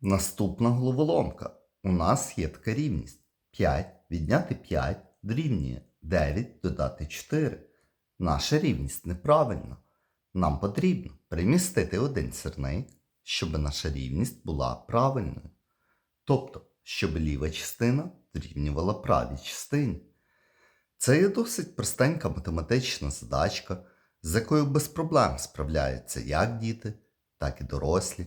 Наступна головоломка. У нас є така рівність. 5 відняти 5 дорівнює 9 додати 4. Наша рівність неправильна. Нам потрібно перемістити один сірник, щоб наша рівність була правильною. Тобто, щоб ліва частина дорівнювала правій частині. Це є досить простенька математична задачка, з якою без проблем справляються як діти, так і дорослі.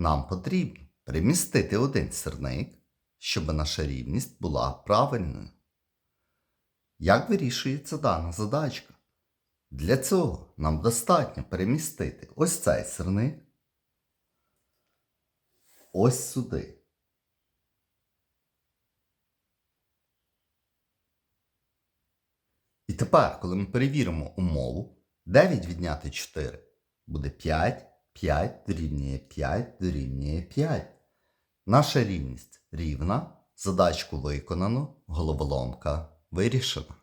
Нам потрібно перемістити один сірник, щоб наша рівність була правильною. Як вирішується дана задачка? Для цього нам достатньо перемістити ось цей сирник ось сюди. І тепер, коли ми перевіримо умову, 9 відняти 4 буде 5, 5 дорівнює 5 дорівнює 5. Наша рівність рівна, задачку виконано, головоломка вирішена.